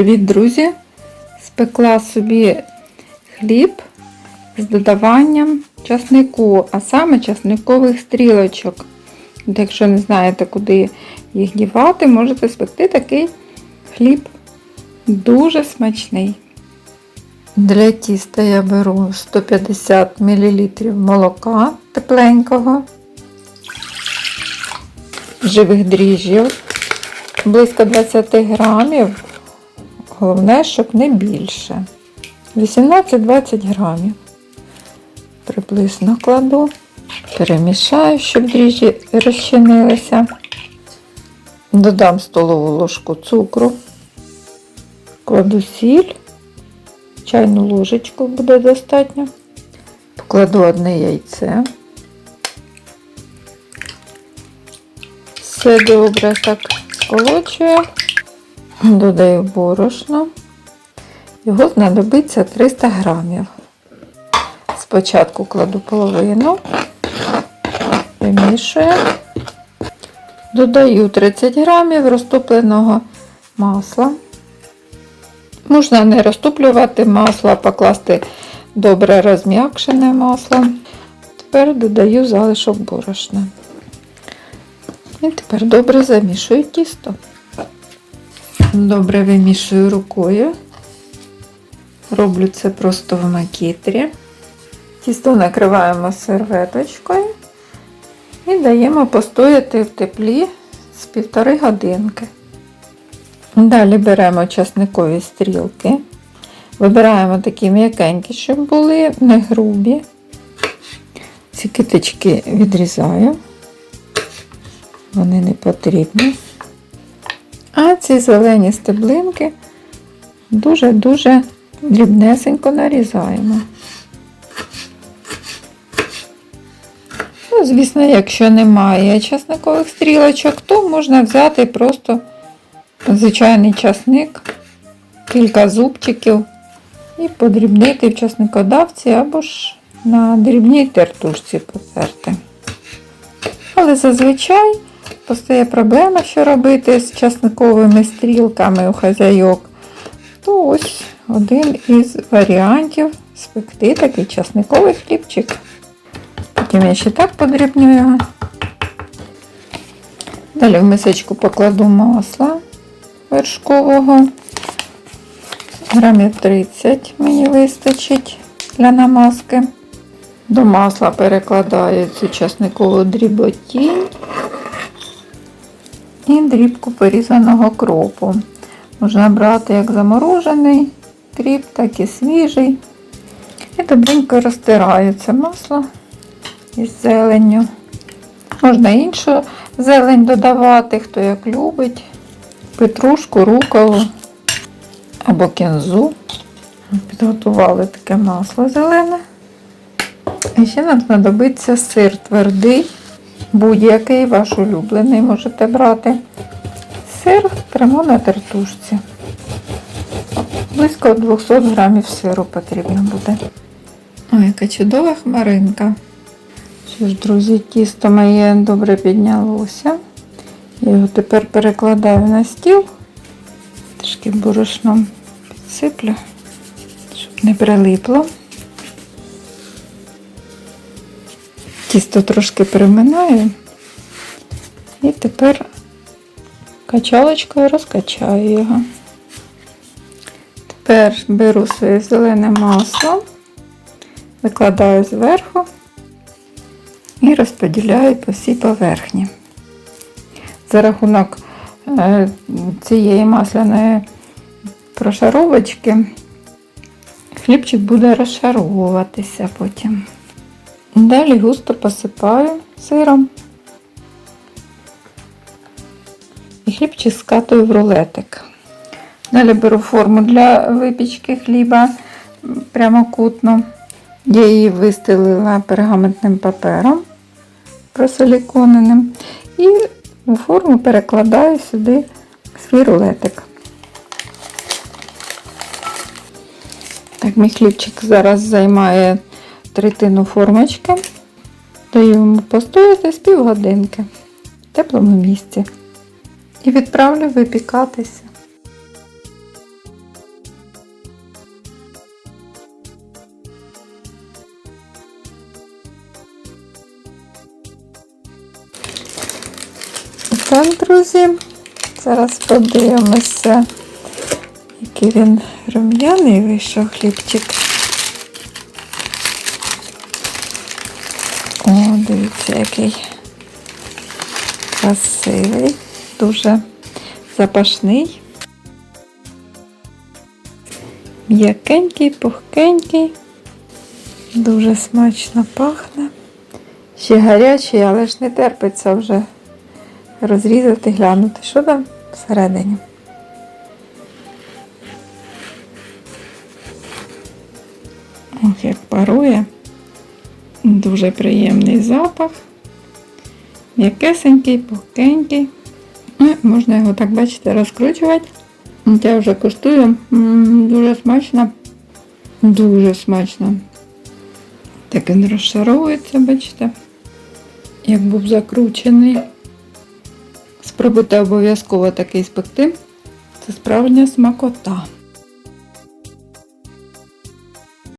Привіт, друзі! Спекла собі хліб з додаванням часнику, а саме часникових стрілочок. Якщо не знаєте, куди їх дівати, можете спекти такий хліб дуже смачний. Для тіста я беру 150 мл молока тепленького, живих дріжджів, близько 20 грамів. Головне, щоб не більше. 18-20 грамів. Приблизно кладу, перемішаю, щоб дріжджі розчинилися. Додам столову ложку цукру, кладу сіль, чайну ложечку буде достатньо. Покладу одне яйце. Все добре так сколочую. Додаю борошно. Його знадобиться 300 грамів. Спочатку кладу половину, вимішую. Додаю 30 грамів розтопленого масла. Можна не розтоплювати масло, а покласти добре розм'якшене масло. Тепер додаю залишок борошна. І тепер добре замішую тісто. Добре вимішую рукою. Роблю це просто в макітрі. Тісто накриваємо серветочкою і даємо постояти в теплі з півтори годинки. Далі беремо часникові стрілки. Вибираємо такі м'якенькі, щоб були, не грубі. Ці китички відрізаю, вони не потрібні. А ці зелені стеблинки дуже-дуже дрібнесенько нарізаємо. Ну, звісно, якщо немає часникових стрілочок, то можна взяти просто звичайний часник, кілька зубчиків і подрібнити в часникодавці або ж на дрібній тертушці потерти. Але зазвичай постає проблема, що робити з часниковими стрілками у хазяйок, то ось один із варіантів спекти такий часниковий хлібчик. Потім я ще так подрібню його. Далі в мисочку покладу масла вершкового. Грамів 30 мені вистачить для намазки. До масла перекладаю цю часникову дріботінь і дрібку порізаного кропу. Можна брати як заморожений кріп, так і свіжий. І добренько розтираю це масло із зеленню. Можна іншу зелень додавати, хто як любить. Петрушку, руколу або кінзу. Підготували таке масло зелене. І ще нам знадобиться сир твердий, будь-який ваш улюблений можете брати. Сир прямо на тертушці. Близько 200 грамів сиру потрібно буде. Ой, яка чудова хмаринка. Що ж, друзі, тісто моє добре піднялося. Я його тепер перекладаю на стіл, трішки борошном підсиплю, щоб не прилипло. Тісто трошки переминаю і тепер качалочкою розкачаю його. Тепер беру своє зелене масло, викладаю зверху і розподіляю по всій поверхні. За рахунок е, цієї масляної прошаровочки хлібчик буде розшаровуватися потім. Далі густо посипаю сиром і хлібчик скатую в рулетик. Далі беру форму для випічки хліба прямокутну. Я її вистелила пергаментним папером просиліконеним і у форму перекладаю сюди свій рулетик. Так, мій хлібчик зараз займає третину формочки, даємо постояти з півгодинки в теплому місці і відправлю випікатися. І так, друзі, зараз подивимося, який він рум'яний вийшов хлібчик. О, дивіться, який красивий, дуже запашний. М'якенький, пухкенький, дуже смачно пахне. Ще гарячий, але ж не терпиться вже розрізати, глянути, що там всередині. Ох, як парує. Дуже приємний запах. М'якесенький, пухкенький. Ну, можна його так, бачите, розкручувати. Я вже куштую. Дуже смачно. Дуже смачно. Так він розшаровується, бачите, як був закручений. Спробуйте обов'язково такий спекти. Це справжня смакота.